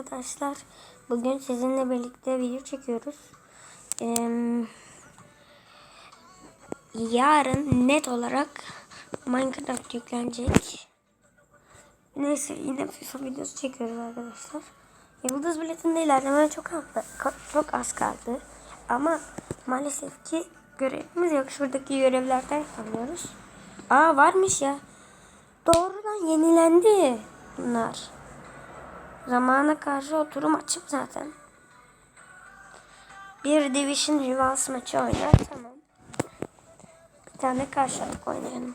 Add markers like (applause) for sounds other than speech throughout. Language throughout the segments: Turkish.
arkadaşlar. Bugün sizinle birlikte video çekiyoruz. Ee, yarın net olarak Minecraft yüklenecek. Neyse yine FIFA videosu çekiyoruz arkadaşlar. Yıldız biletinde ilerleme çok çok az kaldı. Ama maalesef ki görevimiz yok. Şuradaki görevlerden kalıyoruz. Aa varmış ya. Doğrudan yenilendi bunlar. Zamana karşı oturum açıp zaten. Bir Division Rivals maçı oynar tamam. Bir tane karşılık oynayalım.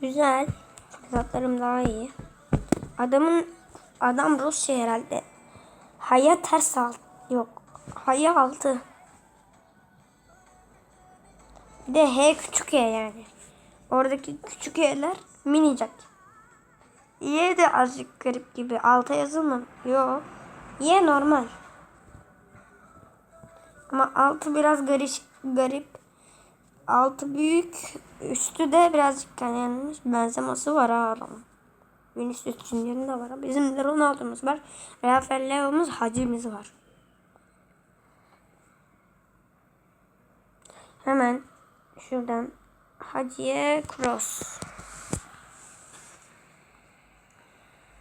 Güzel. Fırsatlarım daha iyi. Adamın adam Rusya herhalde. Haya ters alt. Yok. Haya altı. Bir de H küçük E yani. Oradaki küçük E'ler minicik. Y de azıcık garip gibi. Alta yazılmıyor. Yok. Y normal. Ama altı biraz garip. garip. Altı büyük. Üstü de birazcık yani benzeması var ha adamın. Vinicius Junior'ın da var. Bizim de Ronaldo'muz var. Rafael Leo'muz Hacı'mız var. Hemen şuradan Hacı'ya cross.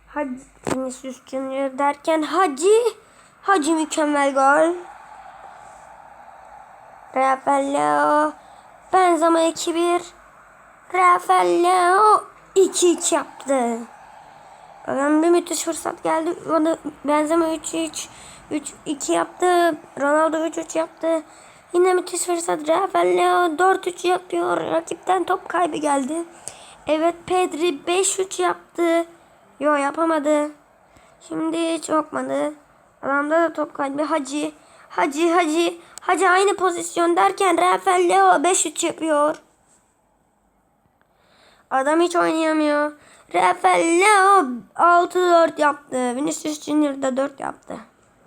Hacı Vinicius Junior derken Hacı Hacı mükemmel gol. Rafael Leo Benzema 2-1 Rafael Leo 2-2 yaptı. Bir müthiş fırsat geldi. Benzema 3-3 3-2 yaptı. Ronaldo 3-3 yaptı. Yine müthiş fırsat. Rafael Leo 4-3 yapıyor. Rakipten top kaybı geldi. Evet Pedri 5-3 yaptı. Yo yapamadı. Şimdi hiç yapmadı. Adamda da top kaybı. Hacı. Hacı Hacı. Hacı aynı pozisyon derken Rafael Leo 5-3 yapıyor. Adam hiç oynayamıyor. Rafael Leo 6-4 yaptı. Vinicius Junior da 4 yaptı.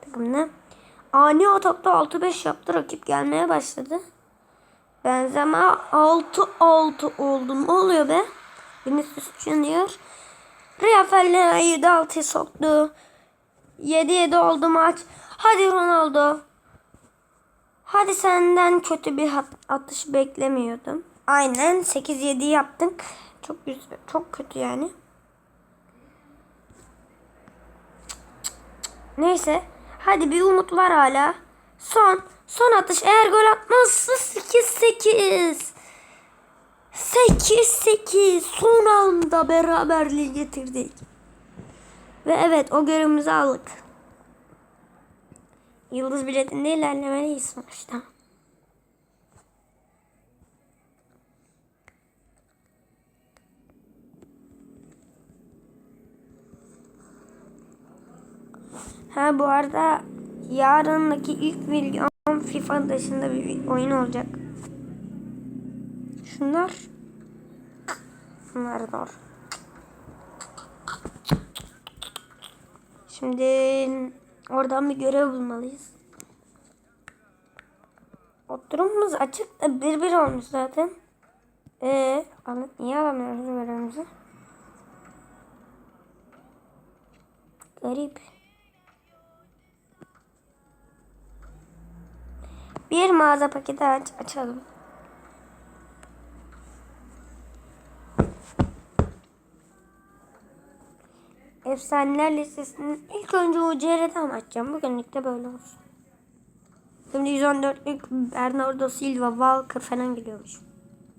Takımda. Ani atakta 6-5 yaptı. Rakip gelmeye başladı. Benzema 6-6 oldu. Ne oluyor be? Vinicius Junior. Da 6'ya soktu. 7-7 oldu maç. Hadi Ronaldo. Hadi senden kötü bir atış beklemiyordum. Aynen 8-7 yaptık. Çok güzel, çok kötü yani. Neyse. Hadi bir umut var hala. Son. Son atış. Eğer gol atmazsa 8-8. 8-8. Son anda beraberliği getirdik. Ve evet o görevimizi aldık. Yıldız biletinde ilerlemeliyiz sonuçta. Ha bu arada yarınki ilk videom FIFA dışında bir oyun olacak. Şunlar Bunlar doğru. Şimdi oradan bir görev bulmalıyız. Oturumumuz açık da bir bir olmuş zaten. Ee, niye alamıyoruz görevimizi? Garip. Bir mağaza paketi aç açalım. Efsaneler listesinin ilk önce UCR'den açacağım. Bugünlük de böyle olsun. Şimdi 114'lük Bernardo Silva, Walker falan geliyormuş.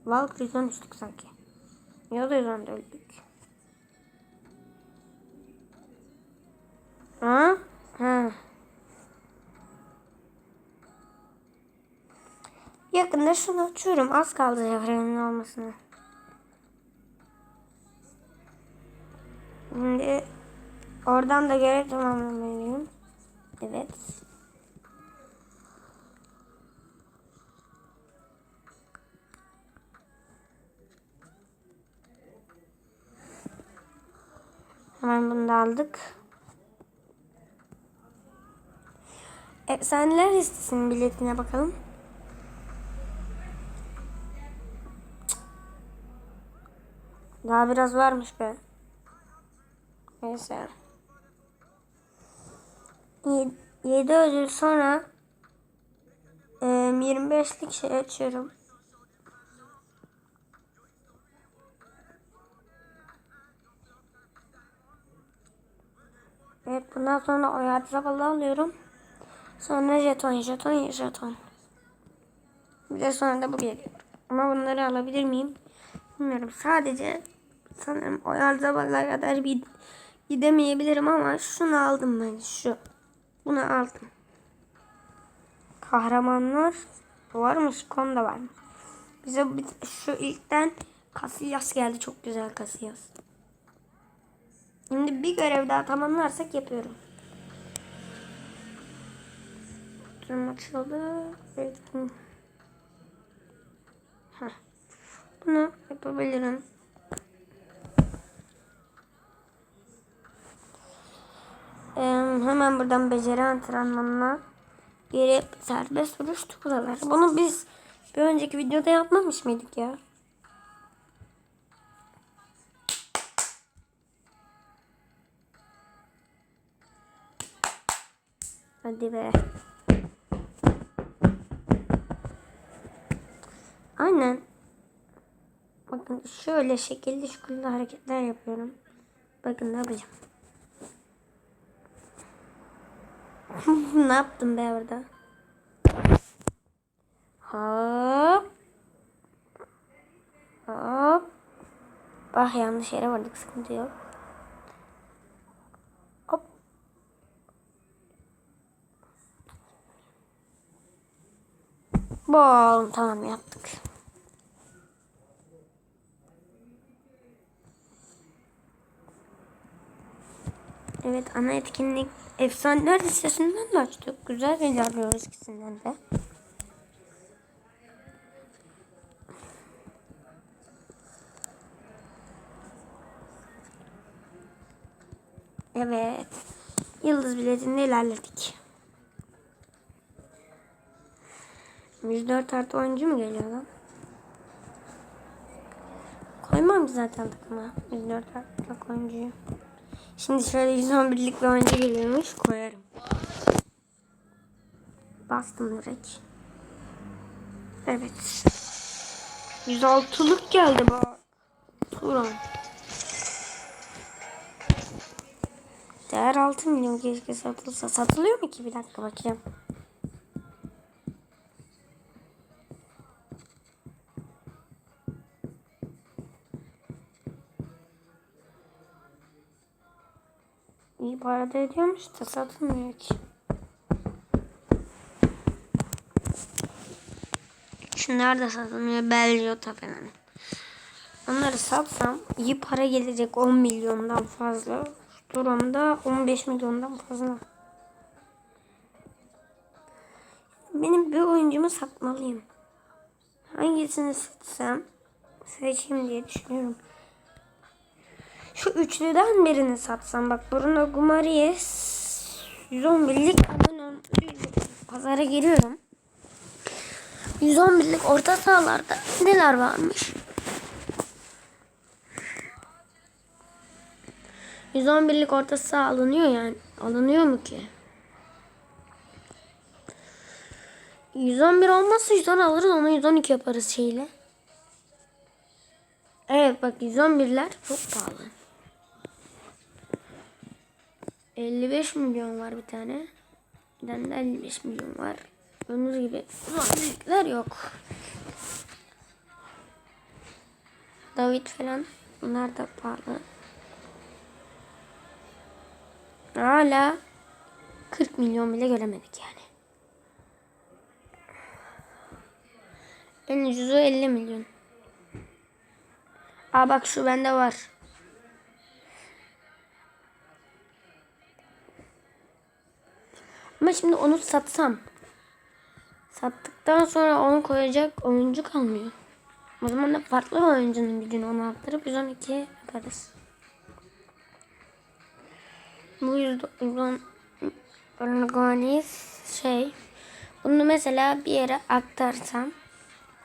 Walker 113'lük sanki. Ya da 114'lük. Ha? Ha. Yakında şunu açıyorum. Az kaldı evrenin olmasına. Şimdi oradan da görev tamamlamalıyım. Evet. Hemen bunu da aldık. Efsaneler listesinin biletine bakalım. Daha biraz varmış be. Neyse. 7 ödül sonra e, 25'lik şey açıyorum. Evet bundan sonra yardımcı balı alıyorum. Sonra jeton, jeton, jeton. Bir de sonra da bu geliyor. Ama bunları alabilir miyim? Bilmiyorum. Sadece sanırım o yardımcı balığa kadar bir gidemeyebilirim ama şunu aldım ben. Şu. Bunu aldım. Kahramanlar varmış. Konda varmış. Bize şu ilkten Kasiyas geldi. Çok güzel Kasiyas. Şimdi bir görev daha tamamlarsak yapıyorum. Durum açıldı. Evet. Heh. Bunu yapabilirim. Ee, hemen buradan beceri antrenmanına gelip serbest vuruş tuklalar. Bunu biz bir önceki videoda yapmamış mıydık ya? Hadi be. Aynen. Bakın şöyle şekilli şekilli hareketler yapıyorum. Bakın ne yapacağım. (laughs) ne yaptım be orada? Hop. Hop. Bak yanlış yere vardık sıkıntı yok. Hop. Bom tamam yaptık. Evet ana etkinlik efsaneler listesinden de. Güzel ilerliyoruz ikisinden de. Evet. Yıldız biletinde ilerledik. 104 artı oyuncu mu geliyor lan? Koymam zaten takıma. 104 artı oyuncuyu. Şimdi şöyle 111'lik bir oyuncu geliyormuş. Koyarım. Bastım direkt. Evet. 106'lık geldi bak. Turan. Değer 6 milyon keşke satılsa. Satılıyor mu ki? Bir dakika bakacağım. Da ediyormuş da satılmıyor ki. Şunlar da satılmıyor. Belgiyota falan. Onları satsam iyi para gelecek 10 milyondan fazla. Şu durumda 15 milyondan fazla. Benim bir oyuncumu satmalıyım. Hangisini satsam seçeyim diye düşünüyorum. Şu üçlüden birini satsam bak Bruno Gumaries 111'lik aman pazara giriyorum. 111'lik orta sahalarda neler varmış? 111'lik orta saha alınıyor yani. Alınıyor mu ki? 111 olmazsa 110 alırız onu 112 yaparız şeyle. Evet bak 111'ler çok pahalı. 55 milyon var bir tane. Bir tane de 55 milyon var. Gördüğünüz gibi büyükler yok. David falan bunlar da pahalı. Hala 40 milyon bile göremedik yani. En ucuzu 50 milyon. Aa bak şu bende var. Ama şimdi onu satsam. Sattıktan sonra onu koyacak oyuncu kalmıyor. O zaman da farklı bir oyuncunun gücünü onu arttırıp 112 yaparız. Bu yüzden organiz şey. Bunu mesela bir yere aktarsam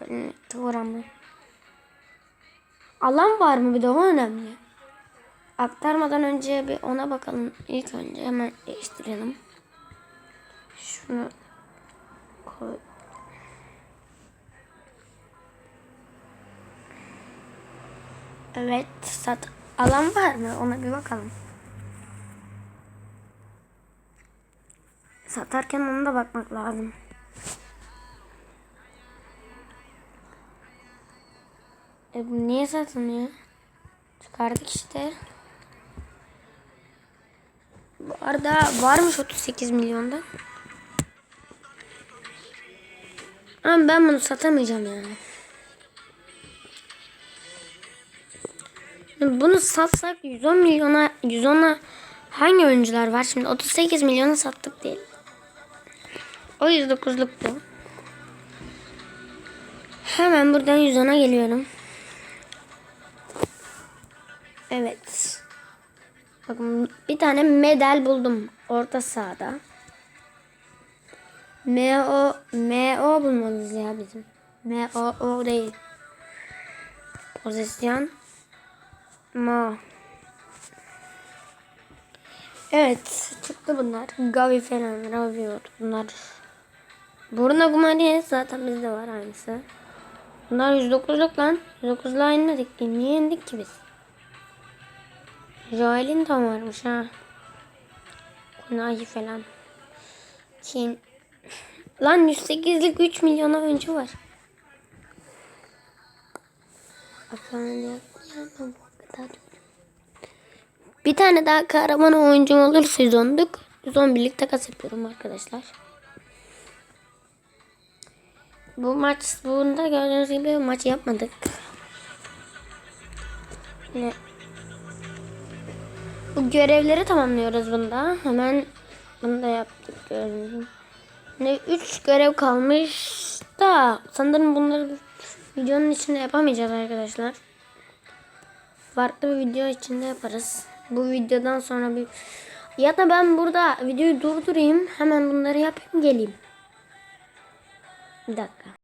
böyle Turan'ı Alan var mı bir de o önemli. Aktarmadan önce bir ona bakalım. İlk önce hemen değiştirelim. Şunu koy. Evet, sat alan var mı? Ona bir bakalım. Satarken ona da bakmak lazım. E bu niye satılmıyor? Çıkardık işte. Bu arada varmış 38 milyonda. Ama ben bunu satamayacağım yani. Bunu satsak 110 milyona 110'a hangi oyuncular var şimdi 38 milyona sattık değil. O 109'luk bu. Hemen buradan 110'a geliyorum. Evet. Bakın bir tane medal buldum orta sahada. MO MO bulmalıyız ya bizim. MO o değil. Pozisyon Ma. Evet çıktı bunlar. Gavi falan, Raviot bunlar. Burna Gumani zaten bizde var aynısı. Bunlar 109'luk lan. 109'la inmedik. Niye indik ki biz? Joel'in de varmış ha. Kunayi falan. Kim? Lan 108'lik 3 milyona oyuncu var. Bir tane daha kahraman oyuncum olur sezonluk. 111'lik takas yapıyorum arkadaşlar. Bu maç bunda gördüğünüz gibi maç yapmadık. Yine bu görevleri tamamlıyoruz bunda. Hemen bunu da yaptık gördüğünüz gibi. Ne 3 görev kalmış da sanırım bunları videonun içinde yapamayacağız arkadaşlar. Farklı bir video içinde yaparız. Bu videodan sonra bir ya da ben burada videoyu durdurayım. Hemen bunları yapayım geleyim. Bir dakika.